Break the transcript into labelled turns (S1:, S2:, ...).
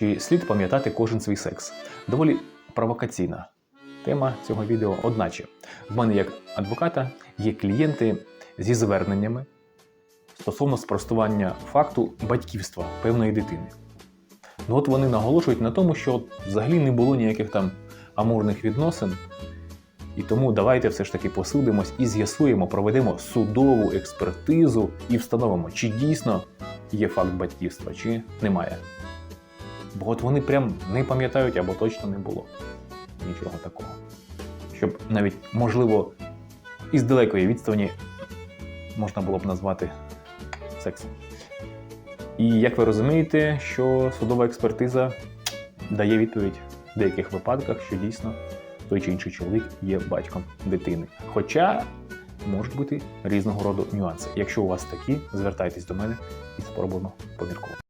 S1: Чи слід пам'ятати кожен свій секс? Доволі провокаційна тема цього відео. Одначе, в мене як адвоката є клієнти зі зверненнями стосовно спростування факту батьківства певної дитини. Ну от вони наголошують на тому, що взагалі не було ніяких там амурних відносин. І тому давайте все ж таки посудимось і з'ясуємо, проведемо судову експертизу і встановимо, чи дійсно є факт батьківства, чи немає. Бо от вони прям не пам'ятають або точно не було нічого такого. Щоб навіть, можливо, із далекої відстані можна було б назвати сексом. І як ви розумієте, що судова експертиза дає відповідь в деяких випадках, що дійсно той чи інший чоловік є батьком дитини. Хоча можуть бути різного роду нюанси. Якщо у вас такі, звертайтесь до мене і спробуємо поміркувати.